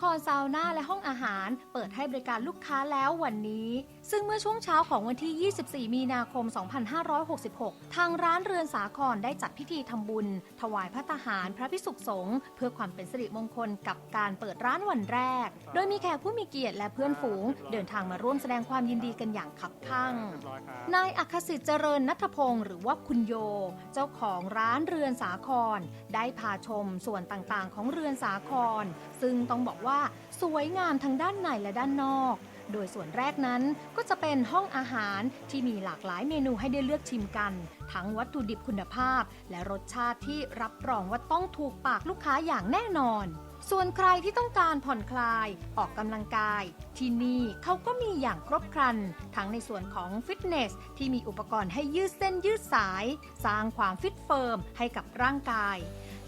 ครซาวน่าและห้องอาหาร เปิดให้บริการลูกค้าแล้ววันนี้ ซึ่งเมื่อช่วงเช้าของวันที่ 24 มีนาคม 2566 ทางร้านเรือนสาครได้จัดพิธีทำบุญ ถวายพระทหารพระพิสุขสงฆ์เพื่อความเป็นสิริมงคลกับการเปิดร้านวันแรก โดยมีแขกผู้มีเกียรติและเพื่อนฝูง เดินทางมาร่วมแสดงความยินดีกันอย่างขับข้างนายอัครสิทธิ์เจริญนัทพงศ์หรือว่าคุณโย เจ้าของร้านเรือนสาคร ได้พาชมส่วนต่างๆ ของเรือนสาคร ซึ่งต้องบอกว่า สวยงามทั้งด้านในและด้านนอก โดยส่วนแรกนั้นก็จะเป็นห้องอาหารที่มีหลากหลายเมนูให้ได้เลือกชิมกัน ทั้งวัตถุดิบคุณภาพ และรสชาติที่รับรองว่าต้องถูกปากลูกค้าอย่างแน่นอนส่วนใครที่ต้องการผ่อนคลายออกกำลังกาย ที่นี่เขาก็มีอย่างครบครัน ทั้งในส่วนของฟิตเนส ที่มีอุปกรณ์ให้ยืดเส้นยืดสาย สร้างความฟิตเฟิร์มให้กับร่างกาย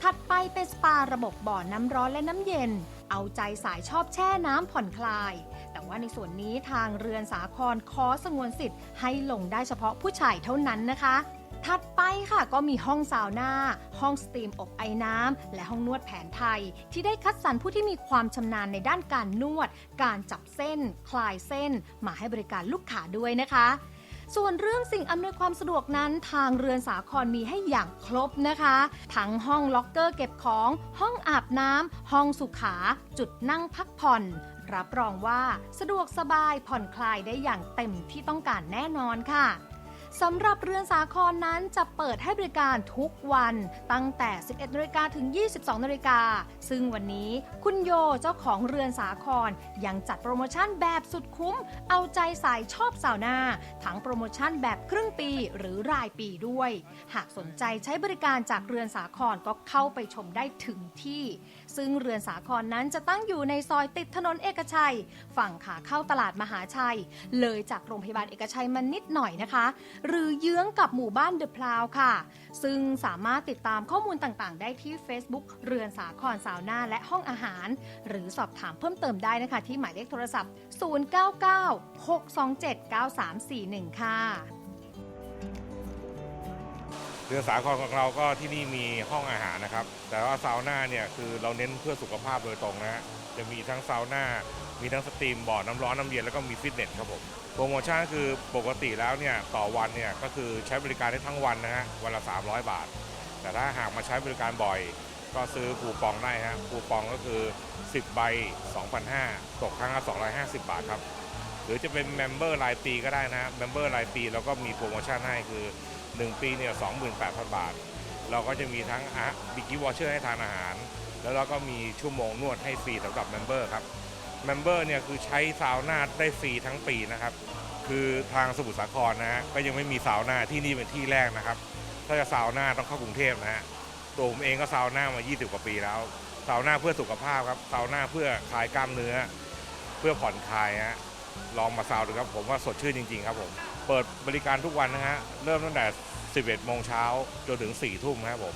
ถัดไปเป็นสปาระบบบ่อน้ำร้อนและน้ำเย็น เอาใจสายชอบแช่น้ำผ่อนคลาย แต่ว่าในส่วนนี้ทางเรือนสาครขอสงวนสิทธิ์ให้ลงได้เฉพาะผู้ชายเท่านั้นนะคะ ถัดไปค่ะก็มีห้องซาวน่า ห้องสตรีมอบไอ้น้ำ และห้องนวดแผนไทย ที่ได้คัดสรรผู้ที่มีความชำนาญในด้านการนวด การจับเส้น คลายเส้น มาให้บริการลูกค้าด้วยนะคะ ส่วนเรื่องสิ่งอำนวยความสะดวกนั้นทางเรือนสาครมีให้อย่างครบนะคะ ทั้งห้องล็อกเกอร์เก็บของ ห้องอาบน้ำห้องสุขา จุดนั่งพักผ่อน รับรองว่าสะดวกสบายผ่อนคลายได้อย่างเต็มที่ต้องการแน่นอนค่ะ สำหรับเรือนสาครนนั้นจะเปิดให้บริการทุกวัน ตั้งแต่ 11นาฬิกาถึง 22นาฬิกาซึ่งวันนี้คุณโยเจ้าของเรือนสาครยังจัดโปรโมชั่นแบบสุดคุ้ม เอาใจสายชอบสาวนาทั้งโปรโมชั่นแบบครึ่งปีหรือรายปีด้วย หากสนใจใช้บริการจากเรือนสาครก็เข้าไปชมได้ถึงที่ ซึ่งเรือนสาครนนั้นจะตั้งอยู่ในซอยติดถนนเอกชัย ฝั่งขาเข้าตลาดมหาชัย เลยจากโรงพยาบาลเอกชัยมานิดหน่อยนะคะ หรือเยื้องกับหมู่บ้านเดอะพลาวค่ะ ซึ่งสามารถติดตามข้อมูลต่างๆ ได้ที่ Facebook เรือนสาครสาวหน้าและห้องอาหาร หรือสอบถามเพิ่มเติมได้นะคะ ที่หมายเลขโทรศัพท์ 099-627-9341 ค่ะ เรือสาครของเราก็ที่นี่มีห้องอาหารนะครับ แต่ว่าซาวน่าเนี่ยคือเราเน้นเพื่อสุขภาพโดยตรงนะฮะจะมีทั้งซาวน่ามีทั้งสตรีมบ่อน้ำร้อนน้ำเย็นแล้วก็มีฟิตเนสครับผมโปรโมชั่นคือปกติแล้วเนี่ยต่อวันเนี่ยก็คือใช้บริการได้ทั้งวันนะฮะวันละ 300 บาท แต่ถ้าหากมาใช้บริการบ่อย ก็ซื้อคูปองได้ฮะคูปองก็คือ 10 ใบ 2,500ตกครั้งละ250 บาทครับ หรือจะเป็นเมมเบอร์รายปีก็ได้นะเมมเบอร์รายปีเราก็มีโปรโมชั่นให้คือ 1 ปีเนี่ย28,000บาท เราก็จะมีทั้งอะบิกิวอเชอร์ให้ทานอาหาร แล้วเราก็มีชั่วโมงนวดให้ฟรีสำหรับเมมเบอร์ครับเมมเบอร์เนี่ยคือใช้ซาวน่าได้ฟรีทั้งปีนะครับ คือทางสมุทรสาครนะฮะก็ยังไม่มีซาวน่าที่นี่เป็นที่แรกนะครับ ถ้าจะซาวน่าต้องเข้ากรุงเทพนะฮะตัวผมเองก็ซาวน่ามา 20 กว่าปีแล้วซาวน่าเพื่อสุขภาพครับซาวน่าเพื่อคลายกล้ามเนื้อ เพื่อผ่อนคลายฮะ ลองมาซาวดูครับผมว่าสดชื่นจริง ๆ ครับผมเปิดบริการทุกวันนะฮะเริ่มตั้งแต่ 11 โมงเช้าจนถึง 4 ทุ่มครับผม